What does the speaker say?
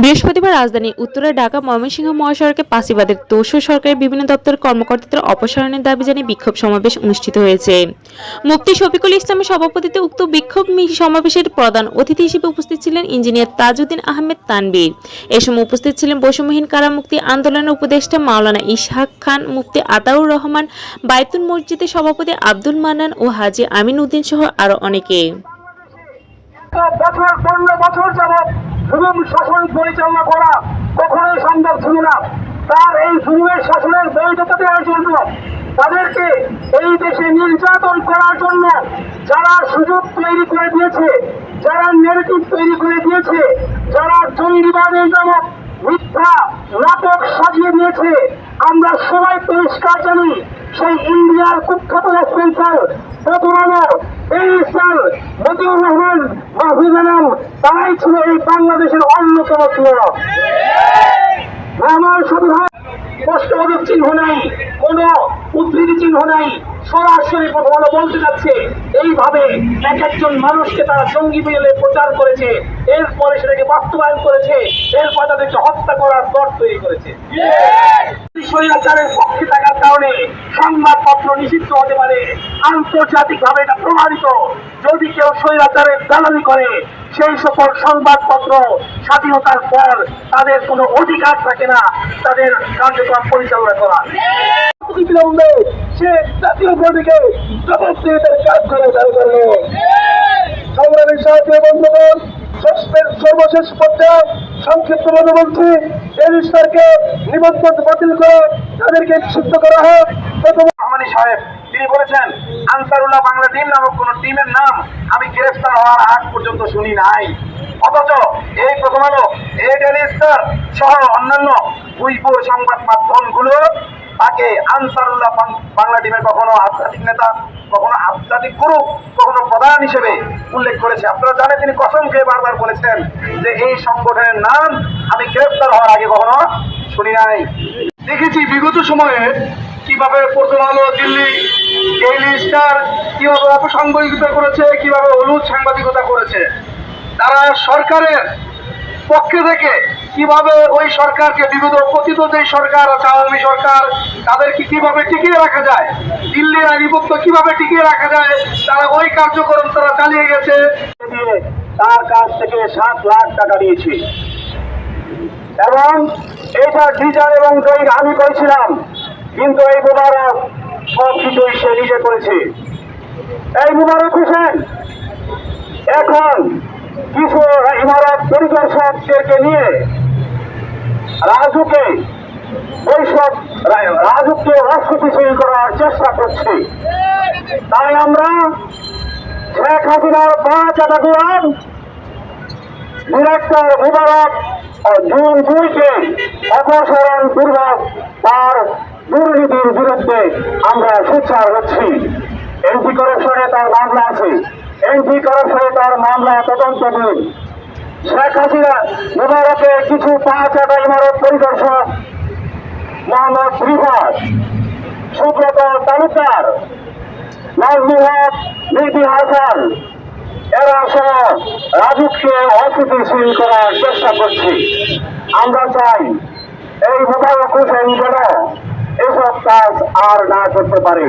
বৃহস্পতিবার রাজধানী উত্তরে ঢাকা ময়মনসিংহ মহাসড়কে পাসিবাদের দোষ সরকারের বিভিন্ন দপ্তরের কর্মকর্তাদের অপসারণের দাবি জানিয়ে বিক্ষোভ সমাবেশ অনুষ্ঠিত হয়েছে। মুফতি শফিকুল ইসলামের সভাপতিত্বে উক্ত বিক্ষোভ সমাবেশের প্রধান অতিথি হিসেবে উপস্থিত ছিলেন ইঞ্জিনিয়ার তাজউদ্দিন আহমেদ তানবীর এ সময় উপস্থিত ছিলেন বৈষম্যহীন কারামুক্তি আন্দোলনের উপদেষ্টা মাওলানা ইসহাক খান, মুফতি আতাউর রহমান বায়তুল মসজিদের সভাপতি আব্দুল মান্নান ও হাজী আমিন উদ্দিন সহ আরও অনেকে। বছর, পনেরো বছর যাবৎ জুলুম শাসন পরিচালনা করা কখনোই সম্ভব ছিল না। তার এই জুলুমের শাসনের বৈধতা দেওয়ার জন্য তাদেরকে এই দেশে নির্যাতন করার জন্য যারা সুযোগ তৈরি করে দিয়েছে, যারা নেগেটিভ তৈরি করে দিয়েছে, যারা জঙ্গিবাদের নামক মিথ্যা নাটক সাজিয়ে দিয়েছে, আমরা সবাই পরিষ্কার জানি সেই ইন্ডিয়ার কুখ্যাত স্পেন্সার বর্তমানে এই ইসলাম মতিউর রহমান মাহফুজ আলম তারাই ছিল এই বাংলাদেশের অন্যতম ছিল আমার শুধু স্পষ্টবোধক চিহ্ন নাই, কোন উদ্ধৃতি চিহ্ন নাই। সরাসরি প্রথম বলতে যাচ্ছে। এইভাবে এক একজন মানুষকে তারা জঙ্গি বিলে প্রচার করেছে। এরপরে সেটাকে বাস্তবায়ন করেছে। এরপর তাদেরকে হত্যা করার দর তৈরি করেছে। পক্ষে থাকার কারণে সংবাদপত্র নিষিদ্ধ হতে পারে। এটা প্রমাণিত যদি কেউ স্বৈরাচারের দালালি করে, সেই সকল সংবাদপত্র স্বাধীনতার পর তাদের কোনো অধিকার থাকে না। তাদের কার্যক্রম পরিচালনা করার সে জাতীয় প্রতীকে জবাব কাজ করে দাঁড় করল সংগ্রামী সাহায্য বন্ধুগণ সর্বশেষ পর্যায়ে সংক্ষিপ্ত বলছি এই স্যারকে নিবন্ধন বাতিল করে তাদেরকে সিদ্ধ করা হোক প্রথম রহমানি সাহেব, তিনি বলেছেন, আনসারুল্লাহ বাংলা টিম নামক কোন টিমের নাম আমি গ্রেফতার হওয়ার আগ পর্যন্ত শুনি নাই। অথচ এই প্রথম আলো, এই ডেলি সহ অন্যান্য উইপুর সংবাদ মাধ্যমগুলো তাকে আনসারুল্লাহ বাংলা টিমের কখনো আধ্যাত্মিক নেতা, কখনো আধ্যাত্মিক গুরু, কখনো প্রধান হিসেবে উল্লেখ করেছে। আপনারা জানেন তিনি কসম খেয়ে বারবার বলেছেন যে এই সংগঠনের নাম আমি গ্রেফতার হওয়ার আগে কখনো শুনি নাই। দেখেছি বিগত সময়ে কীভাবে প্রথম আলো দিল্লি ডেইলি স্টার কীভাবে অপসাংবাদিকতা করেছে, কীভাবে হলুদ সাংবাদিকতা করেছে। তারা সরকারের পক্ষে থেকে কীভাবে ওই সরকারকে বিগত পতিত যে সরকার আছে, আওয়ামী সরকার তাদেরকে কীভাবে টিকিয়ে রাখা যায়? দিল্লির আধিপত্য কীভাবে টিকিয়ে রাখা যায়? তারা ওই কার্যক্রম তারা চালিয়ে গেছে। তার কাছ থেকে সাত লাখ টাকা নিয়েছি। এবং এটা ডিজার এবং জয়ী আমি করেছিলাম, কিন্তু এই মুবারক সব কিছুই সে নিজে করেছে। এই মুবারক হোসেন, এখন কিছু ইমারত পরিদর্শকদেরকে নিয়ে রাজুকে ওইসব রাজুকে অস্থিতিশীল করার চেষ্টা করছে। তাই আমরা শেখ হাসিনার পাঁচ আটাগুয়ান ডিরেক্টর মুবারক জুন দুইকে অপসারণ পূর্বক তার দুর্নীতির বিরুদ্ধে আমরা সোচ্চার হচ্ছি। এমপি করাপশনে তার মামলা আছে। এমপি করাপশনে তার মামলা তদন্ত দিন শেখ হাসিনা মুবারকের কিছু পাঁচ আটা ইমারত পরিদর্শক মোহাম্মদ রিফাত সুব্রত তালুকদার হক নীতি হাসান, এরা সহ রাজুককে অস্থিতিশীল করার চেষ্টা করছে। আমরা চাই এই মোবারক হোসেন যেন এসব কাজ আর না করতে পারে।